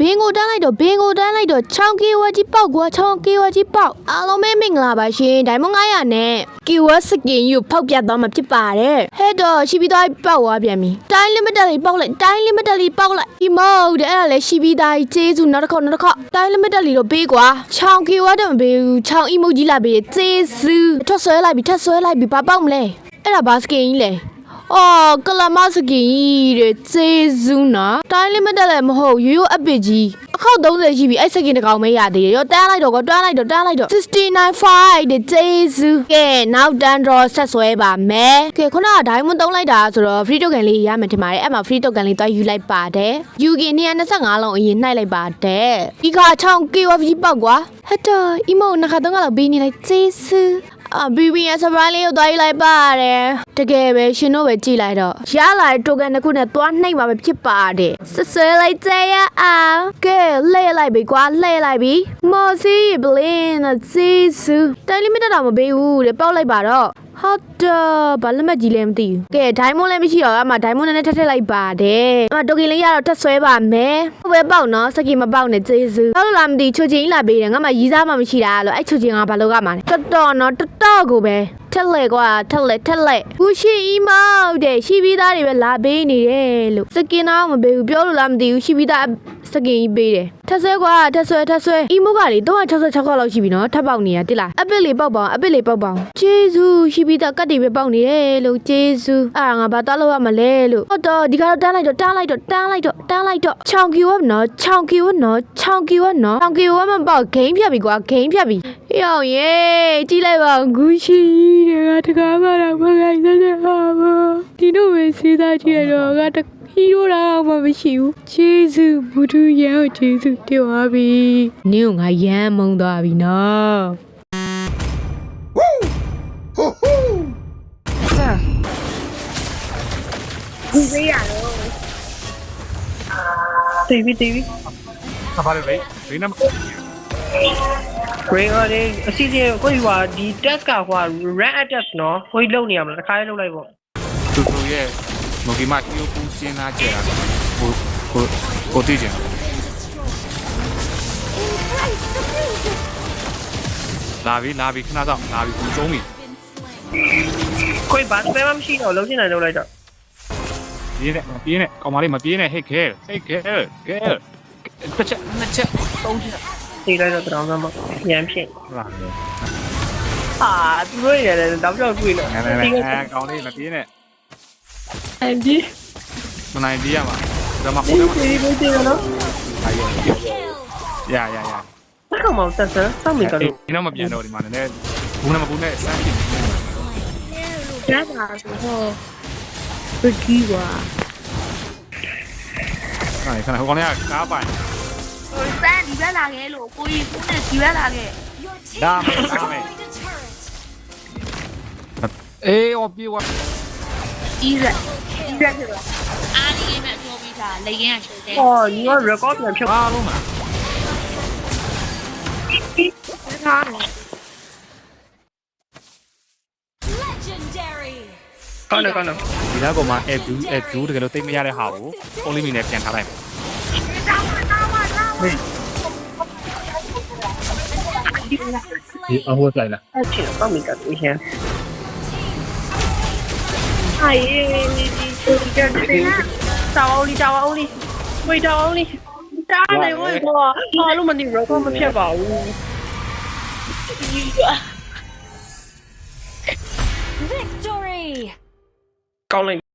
ဘင်းကိုတန်းလိုက်တော့ဘင်းကိုတန်းလိုက်တော့ချောင်းကီဝါကြီးပေါက်ကွာချောင်းကီဝါကြီးပေါက်အားလုံးပဲမင်္ဂလာပါရှင်ဒိုင်မွန်900နဲ့ကီဝါစကင်ယူဖောက်ပြသွားမှာဖြစ်ပါတယ်ဟဲ့တော့ရှိပြီးသားပေါက်သွားပြန်ပြီတိုင်းလီမီတက်လေးပေါက်လိုက်တိုင်းလီမီတက်လေးပေါက်လိုက်ဒီမဟုတ်တယ်အဲ့ဒါလည်းရှိပြီးသားကျေးဇူးနောက်တစ်ခေါက်နောက်တစ်ခေါက်တိုင်းလီမီတက်လေးတော့ပေးကွာချောင်းကီဝါတော့မပေးဘူးချောင်းအီမိုဂျီလာပေးကျေးဇူးထပ်ဆွဲလိုက်ပြီထပ်ဆွဲလိုက်ပြီဘာပေါက်မလဲအဲ့ဒါဘာစကင်ကြီးလဲ အော်ကလမစကင်ကြီးတဲ့ကျေးဇူးနော်တိုင်းလေးမတက်လည်းမဟုတ်ရိုးရိုးအပစ်ကြီးအခောက်30ရှိပြီအဲ့စကင်တစ်ကောင်ပဲရသေးတယ်ရောတန်းလိုက်တော့ကောတန်းလိုက်တော့တန်းလိုက်တော့695တဲ့ကျေးဇူးကဲနောက်တန်းတော့ဆက်ဆွဲပါမယ်ကဲခုနကဒိုင်းမွန်သုံးလိုက်တာဆိုတော့ free token လေးရမယ်ထင်ပါတယ်အဲ့မှာ free token လေးတွားယူလိုက်ပါတယ်ယူကင်225လုံးအရင်နှိုက်လိုက်ပါတယ်ဒီကချောင်း KOF ကြီးပောက်ကွာဟတ်တော့အီမိုနှစ်ခါသုံးခါလောက်ပေးနေလိုက်ကျေးဇူး အဘီဘီရဲ့ surprise လေးကိုသွားယူလိုက်ပါတယ်တကယ်ပဲရှင်တို့ပဲကြည်လိုက်တော့ရလာတဲ့ token တစ်ခုနဲ့သွားနှိမ့်ပါပဲဖြစ်ပါတယ်ဆွဆွဲလိုက်ကြရအောင်ကဲလှည့်လိုက်ပြီကွာလှည့်လိုက်ပြီမော်စီဘလင်းဇီဆူတိုင်းလီမီတက်တော့မပေးဘူးတဲ့ပောက်လိုက်ပါတော့ ဟုတ်တော့ဘာလက်မှတ်ကြီးလဲမသိဘူးကဲဒိုင်းမွန်လည်းမရှိတော့အမဒိုင်းမွန်နဲ့ထက်ထက်လိုက်ပါတယ်အမတိုကင်လေးရတော့ထက်ဆွဲပါမယ်ဟုတ်ပဲပေါက်နော်စကီမပေါက်နဲ့ဂျေဇူဟုတ်လို့လားမသိချိုချင်းလာပေးတယ်ငါမှရီးစားမှမရှိတာလို့အဲ့ချိုချင်းကဘာလို့ကမှလဲတော်တော်နော်တော်တော်ကိုပဲထက်လက်ကွာထက်လက်ထက်လက်ဘူးရှိအီမောက်တဲ့ရှိပြီးသားတွေပဲလာပေးနေတယ်လို့စကင်တော့မပေးဘူးပြောလို့လားမသိဘူးရှိပြီးသား စကင်ကြီးပေးတယ်ထက်ဆွဲကွာထက်ဆွဲထက်ဆွဲအီမိုကလေ366ခေါက်လောက်ရှိပြီနော်ထပ်ပေါက်နေရတိလားအပစ်လေးပေါက်ပါအောင်အပစ်လေးပေါက်ပါအောင်ဂျေဇူးရှိပြီးသားကတ်တွေပဲပေါက်နေတယ်လို့ဂျေဇူးအာငါဘာသွားလို့ရမလဲလို့ဟုတ်တော့ဒီကတော့တန်းလိုက်တော့တန်းလိုက်တော့တန်းလိုက်တော့တန်းလိုက်တော့ချောင်ကီဝတ်နော်ချောင်ကီဝတ်နော်ချောင်ကီဝတ်နော်ချောင်ကီဝတ်မပေါက်ဂိမ်းဖြတ်ပြီကွာဂိမ်းဖြတ်ပြီရောင်ရေကြည့်လိုက်ပါဦးဂူရှိတွေကတကားမတော့မခိုင်တဲ့ဟာဘောဒီတို့ပဲစေးသားကြည့်ရတော့ငါတ ဟီရိုတော့မှမရှိဘူးဂျေဇူးဘုဒ္ဓရဲ့ဂျေဇူးတင်သွားပြီနင်းကငါရမ်းမုံသွားပြီနော်ဒီပေးရတော့တီဗီတီဗီဘာပါလဲလေဒီနံဂရေအော်လေးအစီအစဉ်ကိုကြီးကဒီ test ကဟို ran attack နော်ကိုကြီးလုံနေရမလားတစ်ခါလေးလုံလိုက်ပေါ့တူတူရဲ့ မိုကီမတီယိုပူစင်းသားကျဲတာကိုကိုကိုတည်ကျင်လာပြီလာပြီခဏတော့လာပြီကိုကျုံးပြီကိုကြီးဘာစပယ်မှမရှိတော့လုံချင်တယ်လုံလိုက်တော့ပြေးနဲ့မပြေးနဲ့ကောင်မလေးမပြေးနဲ့ဟိတ်ခဲဟိတ်ခဲခဲတစ်ချက်နှစ်ချက်သုံးချက်တီလိုက်တော့တောင်းစမ်းပေါ့ရမ်းဖြစ်လာတယ်ဟာသူတို့ရတယ်တောက်ကြောက်တွေ့လို့ငါလည်းအဲကောင်လေးမပြေးနဲ့ အဲဒီမနိုင်ပြေးရမှာဒါမှဒီကိုယ်ကဒီဒီဒီနော်အားရရရရဘာကောင်မတက်စမ်းစောင့်မိကလို့ဒီတော့မပြန်တော့ဒီမှာလည်းဘူးနဲ့မဘူးနဲ့စမ်းကြည့်ကျန်တာဆိုတော့ဘယ်ကြီးကွာအဲ့ခဏဟိုကောင်လေးကကားပိုင်ဟိုစမ်းဒီဘက်လာခဲ့လို့ကိုကြီးကိုနဲ့ဒီဘက်လာခဲ့ဒါမယ်ဒါမယ်အေးအော်ပြေးဝါ ကြီးရက်ကြီးရက်ဆိုတော့အားနေမဲ့ပြောပြီးသားလေရင်ကချိုးတယ်ဟောညီက record ပြန်ဖြုတ်အားလုံးမှာထားတယ်ကောင်းတယ်ကောင်းတယ်ဒီနောက်ကောင်မှာ F2 F2 တကယ်လို့တိတ်မရတဲ့ဟာကို only me နဲ့ပြန်ထားလိုက်မယ်ဒီအဟိုဆိုင်လားအဲ့ချင်တော့မိကတူရှင် အိုင်ဒီဒီချိုးကြတယ်တောင်းလီတောင်းလီဝေးတောင်းလီတားနေဝေးတော့ဟာလို့မသိ record မဖြတ်ပါဘူး Victory! ကောင်းလိုက်